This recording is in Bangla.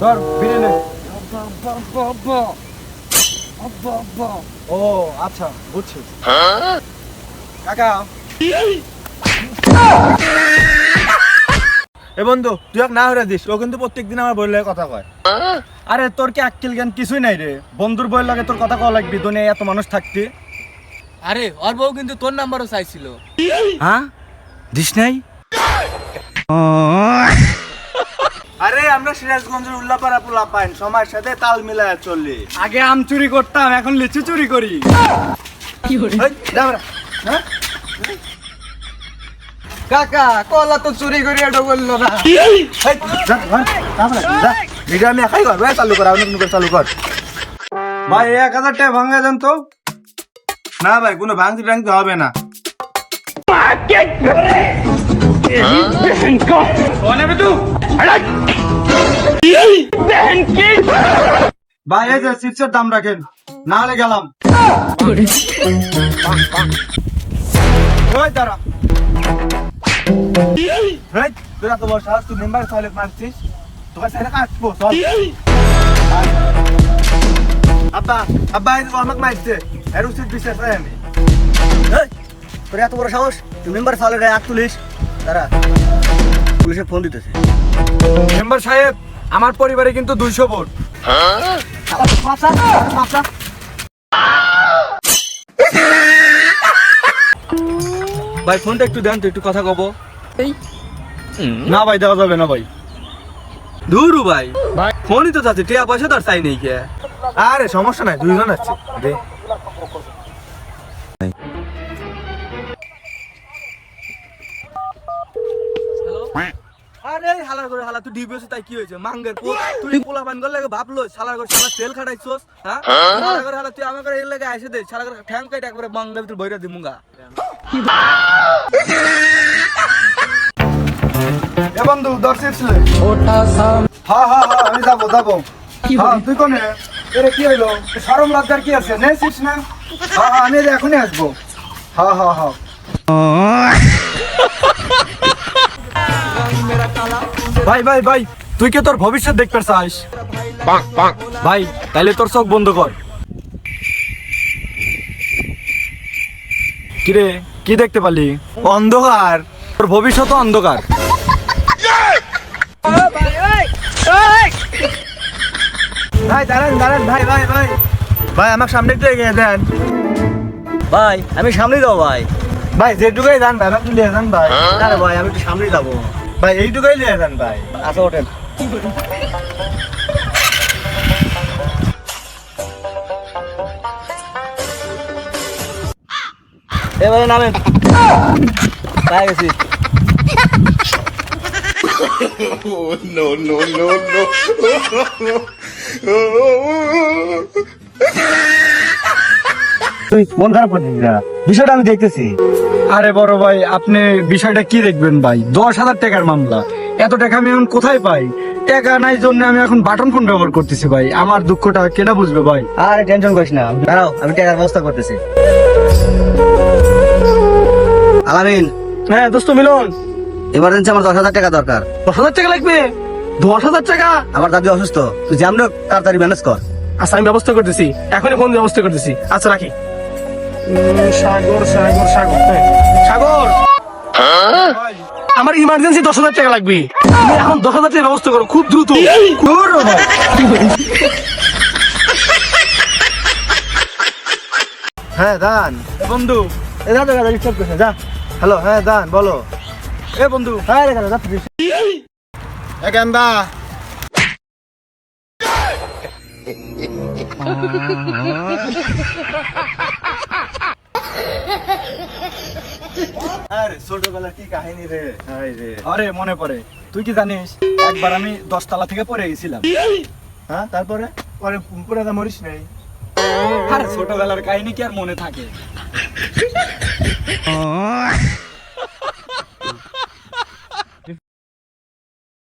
ধর বিড়ি নে। ও আচ্ছা বুঝছি। কাকা। এ বন্ধু তুই এক না হয়ে দিস ও কিন্তু প্রত্যেকদিন আমার বই লাগে কথা কয়। আরে তোর কি আক্কেল জ্ঞান কিছুই নাই রে? বন্ধুর বই লাগে তোর কথা কওয়া লাগবি দুনিয়ায় এত মানুষ থাকতি। আরে ওর বউ কিন্তু তোর নাম্বারও চাইছিল। হ্যাঁ? দিস নাই? আরে আমরা সিরাজগঞ্জের উল্লাপাড়া পোলা পাইন সময়ের সাথে তাল মিলায় চললি আগে আম চুরি করতাম এখন লিচু চুরি করি। হ্যাঁ? কাকা কলা তো চুরি করে এটা বলল না। ভিডিও আমি একাই করব চালু কর আপনি করে চালু কর। ভাই এক হাজার টাকা ভাঙা যান তো। না ভাই কোনো ভাঙতি টাঙতি হবে না। যে চিপসের দাম রাখেন না হলে গেলাম এই, তোরা তো বসে তুই মেম্বার সাহেব মারছিস তোকে চল আব্বা আব্বা এই আমাকে মারছে এর উচিত বিশ্বাস হয় আমি তোর এত বড় সাহস? তুই মেম্বার সালের গায়ে তুলিস? দাঁড়া। পুলিশে ফোন দিতেছে। মেম্বার সাহেব আমার পরিবারে কিন্তু দুইশো ভোট। ভাই ফোনটা একটু দেন তো একটু কথা কব। না ভাই দেওয়া যাবে না ভাই। দূরু ভাই। ফোনই তো চাচ্ছে টিয়া পয়সা তো আর চাই নেই কে। আরে সমস্যা নাই দুইজন আছে আরে হালার করে হালা তুই ডিবিএস তাই কি হয়েছে? মাঙ্গের তুই পোলা বান গলে ভাবলো শালার করে শালা তেল খাটাইছস হ্যাঁ? শালার করে হালা তুই আমার করে এর লাগে আইসে দে শালার করে ঠ্যাং কাইটা একবারে মাঙ্গের ভিতর বইরা দিমুগা এ বন্ধু দর্শক ছিল। হ্যাঁ হ্যাঁ হ্যাঁ আমি যাব যাব। হ্যাঁ তুই কোনে? এরে কি হইল? সরম লজ্জার কি আছে? নে নেছিস না। হ্যাঁ হ্যাঁ আমি এখনই আসব। হ্যাঁ হ্যাঁ হ্যাঁ ভাই ভাই ভাই তুই কি তোর ভবিষ্যৎ দেখতে চাস? ভাই তাইলে তোর চোখ বন্ধ কর। কিরে কি দেখতে পারলি অন্ধকার। তোর ভবিষ্যৎ অন্ধকার। ভাই দাঁড়ান দাঁড়ান ভাই ভাই ভাই। ভাই আমার সামনে একটু এগিয়ে দেন। ভাই আমি সামনেই যাব ভাই। ভাই যেটুকুই যান ভাই লিয়ে যান ভাই। না ভাই আমি একটু সামনেই যাব। ভাই এইটুকুই লিয়ে যান ভাই আচ্ছা ওঠেন এবারে নামেন পাই গেছি তুই মন খারাপ করছিস না। বিষয়টা আমি দেখতেছি। আরে বড় ভাই আপনি বিষয়টা কি দেখবেন ভাই? দশ হাজার টাকার মামলা। এত টাকা আমি এখন কোথায় পাই? টাকা নাই জন্য আমি এখন বাটন ফোন ব্যবহার করতেছি ভাই। আমার দুঃখটা কেটা বুঝবে ভাই? আরে টেনশন করিস না। দাঁড়াও আমি টাকার ব্যবস্থা করতেছি। আলামিন। হ্যাঁ দোস্ত মিলন। এমার্জেন্সি আমার দশ হাজার টাকা দরকার। দশ হাজার টাকা লাগবে? দশ হাজার টাকা? আমার দাদি অসুস্থ। তুই যেমন তাড়াতাড়ি ম্যানেজ কর। আচ্ছা আমি ব্যবস্থা করতেছি। এখনই ফোন ব্যবস্থা করতেছি। আচ্ছা রাখি। সাগর সাগর সাগর। হ্যাঁ। সাগর। আমার ইমার্জেন্সি দশ হাজার টাকা লাগবে। এখন দশ হাজার টাকা ব্যবস্থা করো খুব দ্রুত। হ্যাঁ দান। বন্ধু। এ যা দেখা রিস্টার্ট করছে যা। হ্যালো হ্যাঁ দান বলো। এ বন্ধু। হ্যাঁ দেখা যা এ গেন্দা। আরে কি কাহিনী রে? রে। আরে, মনে পড়ে। তুই কি জানিস, একবার আমি দশতলা থেকে পড়ে গেছিলাম। হ্যাঁ তারপরে? পরে পুরে যা মরিস নাই। আরে, ছোটবেলার কাহিনী কি আর মনে থাকে?